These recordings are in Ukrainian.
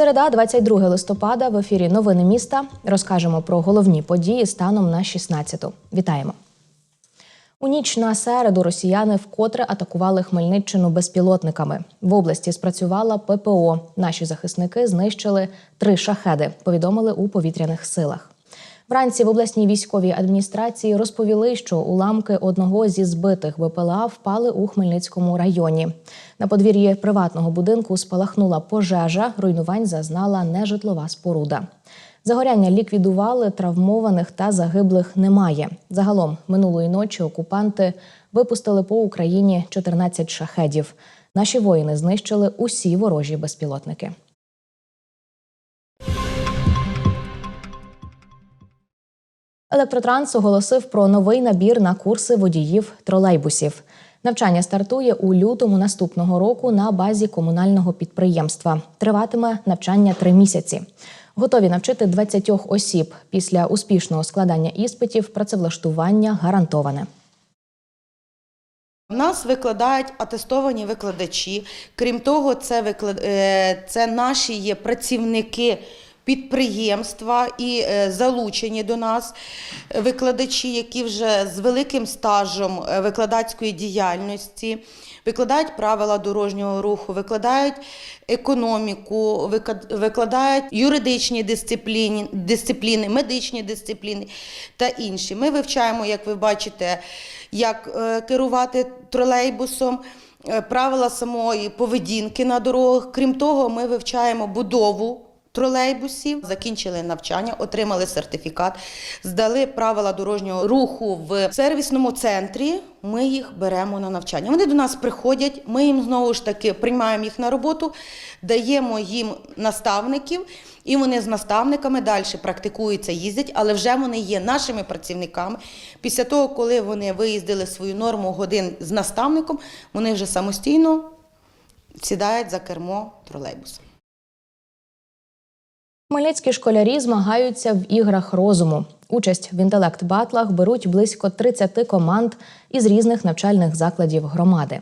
Середа, 22 листопада. В ефірі Новини міста. Розкажемо про головні події станом на 16-ту. Вітаємо. У ніч на середу росіяни вкотре атакували Хмельниччину безпілотниками. В області спрацювала ППО. Наші захисники знищили три шахеди. Повідомили у повітряних силах. Вранці в обласній військовій адміністрації розповіли, що уламки одного зі збитих БПЛА впали у Хмельницькому районі. На подвір'ї приватного будинку спалахнула пожежа. Руйнувань зазнала нежитлова споруда. Загоряння ліквідували, травмованих та загиблих немає. Загалом минулої ночі окупанти випустили по Україні 14 шахедів. Наші воїни знищили усі ворожі безпілотники. Електротранс оголосив про новий набір на курси водіїв тролейбусів. Навчання стартує у лютому наступного року на базі комунального підприємства. Триватиме навчання три місяці. Готові навчити 20 осіб. Після успішного складання іспитів працевлаштування гарантоване. У нас викладають атестовані викладачі. Крім того, це, виклад... е, це наші є працівники підприємства і е, залучені до нас викладачі, які вже з великим стажем е, викладацької діяльності. Викладають правила дорожнього руху, викладають економіку, викладають юридичні дисципліни, дисципліни, медичні дисципліни та інші. Ми вивчаємо, як ви бачите, як е, керувати тролейбусом, е, правила самої поведінки на дорогах. Крім того, ми вивчаємо будову. Тролейбусів закінчили навчання, отримали сертифікат, здали правила дорожнього руху в сервісному центрі. Ми їх беремо на навчання. Вони до нас приходять. Ми їм знову ж таки приймаємо їх на роботу, даємо їм наставників, і вони з наставниками далі практикуються, їздять, але вже вони є нашими працівниками. Після того, коли вони виїздили свою норму годин з наставником, вони вже самостійно сідають за кермо тролейбуса. Хмельницькі школярі змагаються в іграх розуму. Участь в інтелект-батлах беруть близько 30 команд із різних навчальних закладів громади.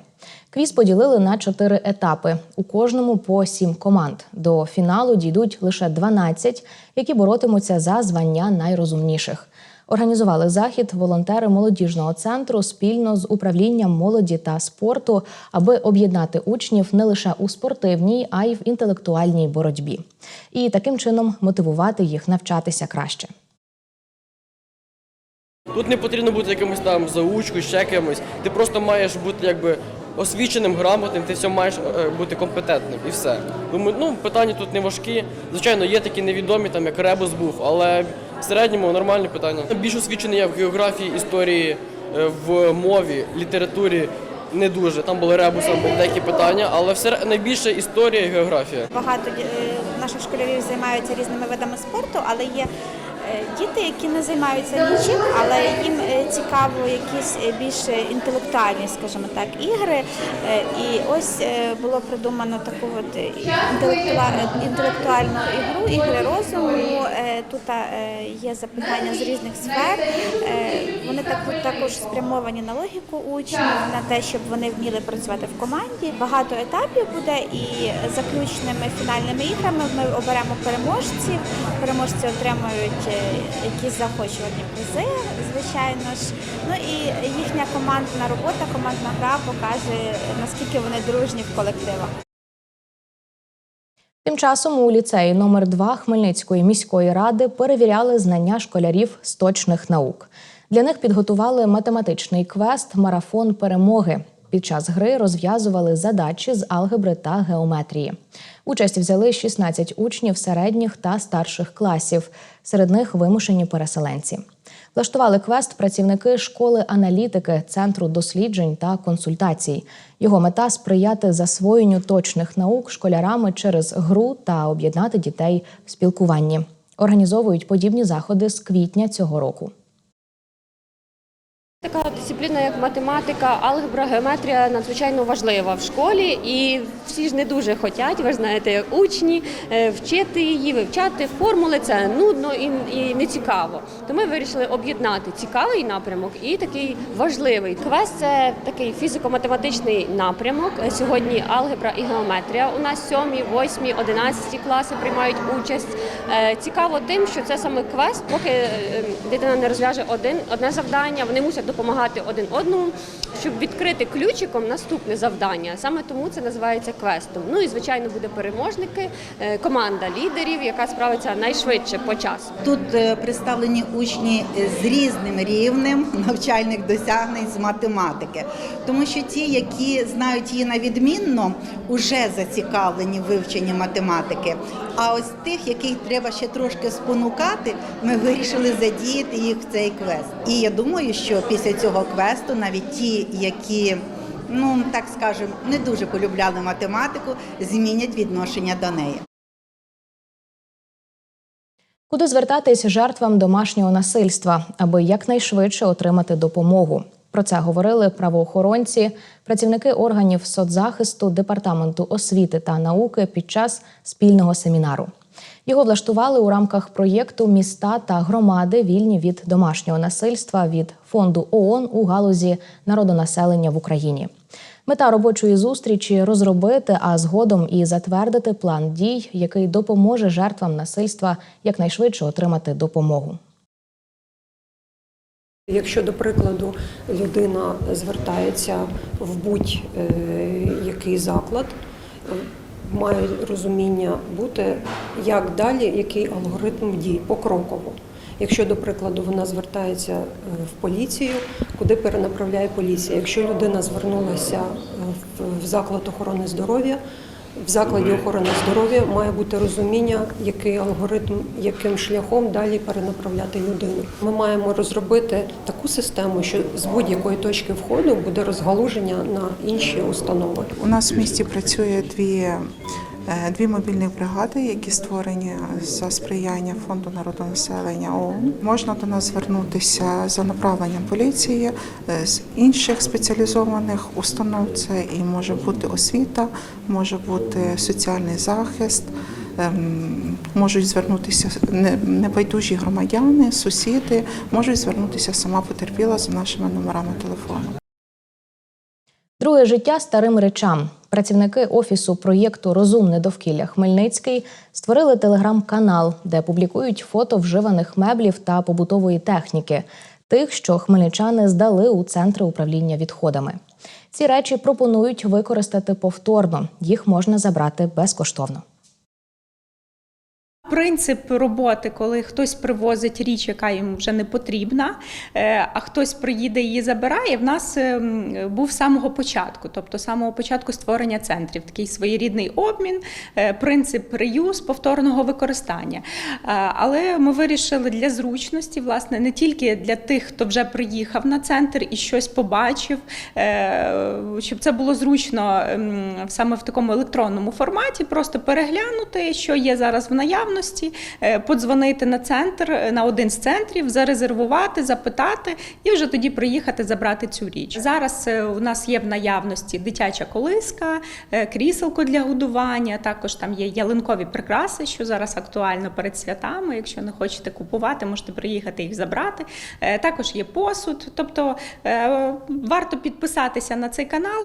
Квіз поділили на чотири етапи. У кожному по сім команд. До фіналу дійдуть лише 12, які боротимуться за звання найрозумніших. Організували захід волонтери молодіжного центру спільно з управлінням молоді та спорту, аби об'єднати учнів не лише у спортивній, а й в інтелектуальній боротьбі, і таким чином мотивувати їх навчатися краще. Тут не потрібно бути якимось там заучкою, ще кимось. Ти просто маєш бути якби освіченим, грамотним, ти все маєш е, бути компетентним і все. Думаю, ну питання тут не важкі. Звичайно, є такі невідомі, там як ребус був, але в середньому нормальні питання. Більш освічений я в географії, історії, е, в мові, літературі. Не дуже там були ребусом деякі питання, але все найбільше історія і географія. Багато е, наших школярів займаються різними видами спорту, але є діти, які не займаються нічим, але їм е, цікаво якісь е, більш інтелектуальні, скажімо так, ігри. Е, І ось е, було придумано таку от е, інтелектуальну ігру, ігри розуму. Е, Тут е, є запитання з різних сфер. Е, Вони так- також спрямовані на логіку учнів, на те, щоб вони вміли працювати в команді. Багато етапів буде і заключними фінальними іграми ми оберемо переможців. Переможці отримують е, якісь заохочувальні призи, звичайно ж. Ну і їхня командна робота, командна гра покаже наскільки вони дружні в колективах. Тим часом у ліцеї номер 2 Хмельницької міської ради перевіряли знання школярів з точних наук. Для них підготували математичний квест Марафон перемоги. Під час гри розв'язували задачі з алгебри та геометрії. Участь взяли 16 учнів середніх та старших класів. Серед них вимушені переселенці. Влаштували квест працівники школи аналітики, центру досліджень та консультацій. Його мета сприяти засвоєнню точних наук школярами через гру та об'єднати дітей в спілкуванні. Організовують подібні заходи з квітня цього року. Дисципліна, як математика, алгебра, геометрія надзвичайно важлива в школі, і всі ж не дуже хочуть, ви ж знаєте, учні, е, вчити її, вивчати формули це нудно і, не цікаво. То ми вирішили об'єднати цікавий напрямок і такий важливий. Квест це такий фізико-математичний напрямок. Е, Сьогодні алгебра і геометрія. У нас 7, 8, 11 класи приймають участь. Е, Цікаво тим, що це саме квест, поки дитина не розв'яже один одне завдання, вони мусять допомагати один одному, щоб відкрити ключиком наступне завдання. Саме тому це називається квестом. Ну і звичайно буде переможники, е, команда лідерів, яка справиться найшвидше по часу. Тут е, представлені учні з різним рівнем навчальних досягнень з математики, тому що ті, які знають її на відмінно, вже зацікавлені в вивченні математики. А ось тих, яких треба ще трошки спонукати, ми вирішили задіяти їх в цей квест. І я думаю, що після цього квесту навіть ті, які ну так скажемо, не дуже полюбляли математику, змінять відношення до неї. Куди звертатись жертвам домашнього насильства, аби якнайшвидше отримати допомогу? Про це говорили правоохоронці, працівники органів соцзахисту, департаменту освіти та науки під час спільного семінару. Його влаштували у рамках проєкту Міста та громади вільні від домашнього насильства від фонду ООН у галузі народонаселення в Україні. Мета робочої зустрічі розробити, а згодом і затвердити план дій, який допоможе жертвам насильства якнайшвидше отримати допомогу. Якщо, до прикладу, людина звертається в будь-який заклад, е, має розуміння бути, як далі, який алгоритм дій покроково. Якщо, до прикладу, вона звертається е, в поліцію, куди перенаправляє поліція. Якщо людина звернулася е, в заклад охорони здоров'я, в закладі охорони здоров'я має бути розуміння, який алгоритм, яким шляхом далі перенаправляти людину. Ми маємо розробити таку систему, що з будь-якої точки входу буде розгалуження на інші установи. У нас в місті працює дві, дві мобільні бригади, які створені за сприяння фонду народонаселення ООН. Можна до нас звернутися за направленням поліції е, з інших спеціалізованих установ. Це і може бути освіта, може бути соціальний захист. ем, Можуть звернутися небайдужі громадяни, сусіди, можуть звернутися сама потерпіла за нашими номерами телефону. Друге життя старим речам. Працівники офісу проєкту Розумне довкілля Хмельницький створили телеграм-канал, де публікують фото вживаних меблів та побутової техніки, тих, що хмельничани здали у центри управління відходами. Ці речі пропонують використати повторно. Їх можна забрати безкоштовно. Принцип роботи, коли хтось привозить річ, яка йому вже не потрібна, е, а хтось приїде її забирає, в нас ем, був з самого початку, тобто з самого початку створення центрів, такий своєрідний обмін, е, принцип реюз повторного використання. Е, Але ми вирішили для зручності, власне, не тільки для тих, хто вже приїхав на центр і щось побачив, е, щоб це було зручно саме в такому електронному форматі, просто переглянути, що є зараз в наявності, е, подзвонити на центр, е, на один з центрів, зарезервувати, запитати і вже тоді приїхати забрати цю річ. Зараз е, у нас є в наявності дитяча колиска, кріселко для годування. Також там є ялинкові прикраси, що зараз актуально перед святами. Якщо не хочете купувати, можете приїхати їх забрати. Також є посуд. Тобто варто підписатися на цей канал.